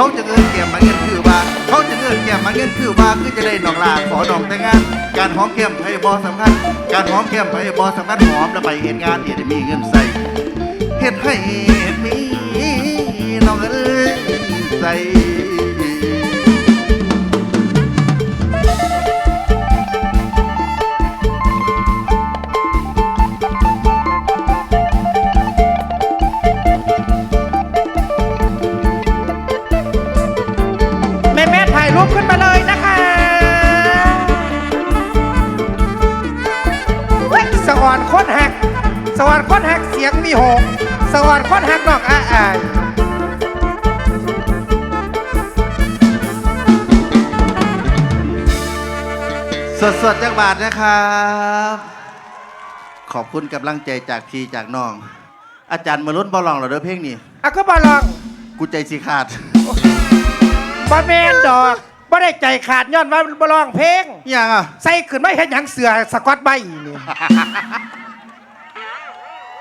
เขาจะเงินแก้มมาเงินคือว่า เขาจะเงินแก้มมาเงินคือว่าคือจะได้น้องลาขอน้องแต่งงาน การหอมแก้มไผบอสำคัญ การหอมแก้มไผบอสำคัญหอมแล้วไปเห็นงานเดี๋ยวได้มีเงินใส่เฮ็ดให้มีน้องเอ้ยใส่ รูปขึ้นมาเลยนะคะเฮ้ยสวรรค์ค้นหัก สวรรค์ค้นหักเสียงมีหกสวรรค์ค้นหักนอกอาอายสดสดๆจากบาทนะครับ ขอบคุณกำลังใจจากพี่จากน้อง อาจารย์มาลุ้นบอลองเหรอเด้อเพลงนี้อะก็บอลอง กูใจสิขาด บอแมนดอก บ่ได้ใจขาดย้อนว่าบอลองเพลงยังอะใส่ขึ้นไม่เห็นหยังเสือสกอตใบนี่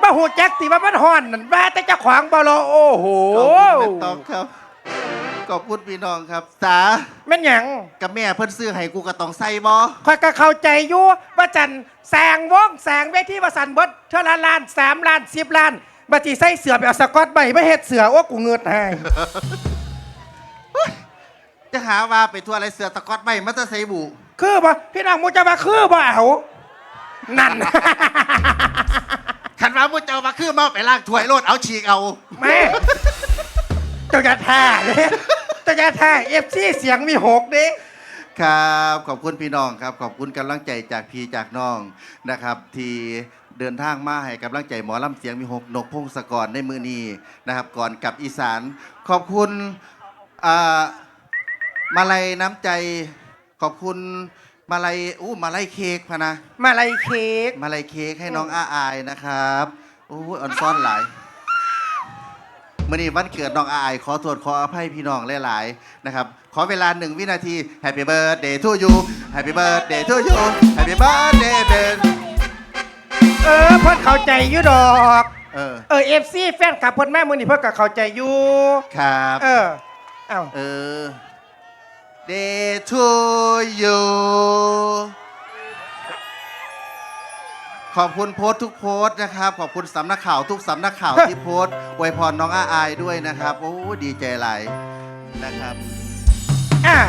มาหูแจ็คติว่ามันห่อนนั่นบ้าแต่เจ้าขวางบอลโอ้โหขอบคุณแม่ตองครับขอบคุณพี่น้องครับสาแม่นหยังกับแม่เพิ่นซื้อให้กูก็ต้องใส่บอคอยก็เข้าใจอยู่ว่าจันแสงวงแสงเวทีประสันเบิดเท่าละล้านสามล้านสิบล้านบัจีใส่เสือไปเอาสกอตใบไม่เฮ็ดเสือโอ้กูเงือดให้ จะหาว่าไปทั่วอะไรเสือตะกอดไม่มัตใส่บุคือบ่พี่น้องมูจะมาคือบ่เอานั่น ขันว่ามุเจ้ามาคือมาไปล้างถ้วยโลดเอาฉีกเอาแม่เจ้าจะท่าเด้เจ้าจะท่าเอฟซีเสียงมีหกเด้ครับขอบคุณพี่น้องครับ ขอบคุณกำลังใจจากพี่จากน้องนะครับ ที่เดินทางมาให้กำลังใจหมอลำเสียงมีหกนกพงศกรในมือนี้นะครับ ก่อนกลับอีสาน ขอบคุณอ่า มาลัยน้ำใจขอบคุณมาลัยอู้มาลัยเค้กพะนะ มาลายเค้กมาลัยเค้กให้น้องอาอายนะครับโอ้ยอ่อนซ่อนหลายมื่อนี้วันเกิดน้องอาอาย ขอโทษขออภัยพี่น้องหลายๆนะครับ ขอเวลาหนึ่งวินาที Happy birthday to you Happy birthday to you Happy birthday ben เออเพิ่นเข้าใจอยู่ดอก เออ เออเอฟซีแฟนคลับเพิ่นแม่มือนี่เพิ่นก็เข้าใจอยู่ ครับ เออเอ้าเออ day to you ขอบคุณโพสต์ทุกโพสต์นะครับ ขอบคุณสำนักข่าวทุกสำนักข่าวที่โพสต์อวยพรน้องอาอายด้วยนะครับ โอ้ดีใจหลายนะครับ อะ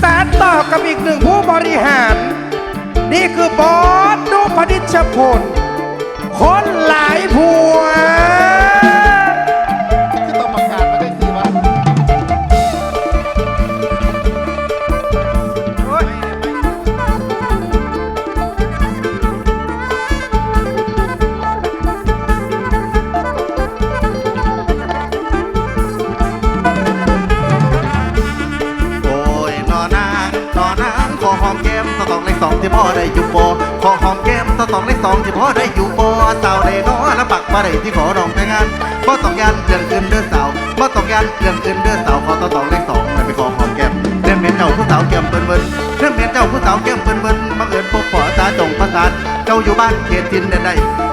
สารต่อกับอีกหนึ่งผู้บริหาร นี่คือบอสนุพนิชพล คนหลายผัว มแก้มตะตองเลขสองที่พ่อได้อยู่ปอขอหอมแก้มตะตองเลขสองที่พ่อได้อยู่ปอสาวได้นอและปักมาได้ที่ขอดองแต่งงานบ่ต้องยันเรื่องอื่นเด้อสาวบ่ต้องยันเรื่องอื่นเด้อสาวขอตะตองเลขสองนั่ไปขอหอมแก้มเรื่องเห็นเจ้าผู้สาวแก้มเปิ้นเปิ้นเรื่องเห็นเจ้าผู้สาวแก้มเปิ้นเปิ้นบังเอิญพบปอตาจงประสานเจ้าอยู่บ้านเขตดินแดนใด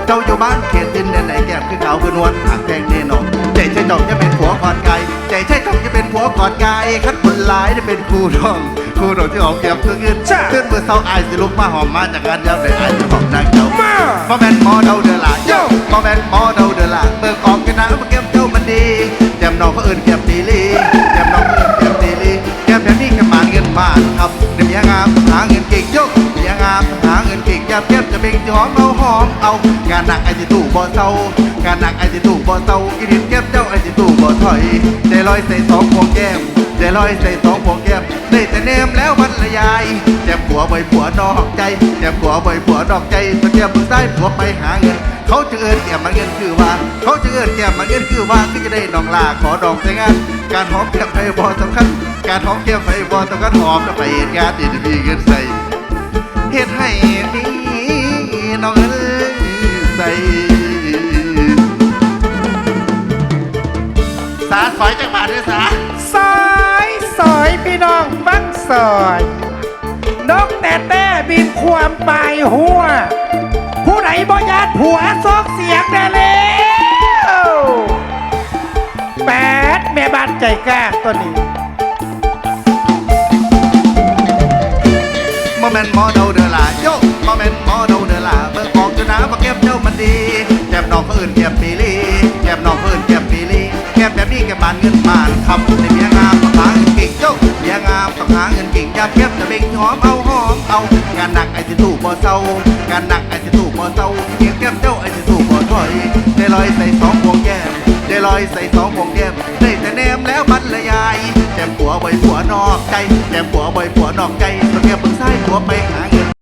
เจ้าอยู่บ้านเขตดินแดนใดแก้มคือขาวคือนวลหางแดงแน่นอนใจใช่เจ้าจะเป็นผัวกอนไกลใจใช่เจ้าจะเป็นผัวกอนไกลคัดคนหลายได้เป็นครูน้อง ครูน้องที่หอมแก้มคือขึ้นจ้ะขึ้นมือเศร้าอายสิลุกมาหอมมาจากงานยามเลยอายจะหอมนางเจ้ามาบ่แม่นหมอเดาเดือดละโย่บ่แม่นหมอเดาเดือดละเบิกออกกันนะมาแก้มเจ้ามันดีแก้มน้องเขาเอิ้นแก้มตีลีแก้มน้องเขาเอิ้นแก้มตีลีแก้มแบบนี้แก้มมาเงินมาครับเดี๋ยวเมียงามหาเงินเก่งโยกเมียงามหาเงินเก่งแกมแก้มจะเบ่งจะหอมเอาหอมเอางานหนักไอ้ที่ตู้บ่เศร้างานหนักไอ้ที่ตู้บ่เศร้ากินเห็นแก้มเจ้าไอ้ที่ตู้บ่ถอยใจลอยใส่สองพวงแก้มใจลอยใส่สองพวง แก้มได้แต่เนมแล้วบรรยายแก้มผัวบ่อยผัวนอกใจแก้มผัวบ่อยผัวนอกใจตัวแก้มมือซ้ผัวไปหาเงิน เขาจะเอินแก้มมาเงินคือว่า เขาจะเอินแก้มมาเงินคือว่าก็จะได้น้องลาขอดองแต่งงาน การหอมแก้มไฟบอสำคัญ การหอมแก้มไฟบอสำคัญหอมแล้วไปเห็นงานดีมีเงินใส่เฮ็ดให้ดีน้องเอ้ยใส่สาสอยจังบาทด้วยสาซอยซอยพี่น้องฟัง ซอย นกแต่แต่บินความปลายหัว ผู้ไหนบ่ยานผัวซอกเสียงได้แล้วแปดแม่บ้านใจกล้าตัวนี้โมเมนหมอเดาเดอลาโยโมเมนหมอเดาเดอลาเบิ่งออกจะนะว่าแก้มเจ้ามันดีแก้มน้องเขาอื่นแก้มปีลีแก้มน้องเขาอื่นแก้มปีลีแก้มแบบนี้แก้มบานเงินบานคำในเมียากแก้มจะเบ่งหอมเอาหอมเอางานหนักไอ้สิถูกบ่เศร้างานหนักไอ้สิถูกบ่เศร้าเกียงแก้มเจ้าไอ้สิถูกบ่ถอยได้ลอยใส่สองพวงแก้มได้ลอยใส่สองพวงแก้มได้แต่แนมแล้วบรรยายแต่มผัวบ่อยผัวนอกใจแต่มผัวบ่อยผัวนอกใจตัวแก้มมึงซ้ายผัวไปหาเงิน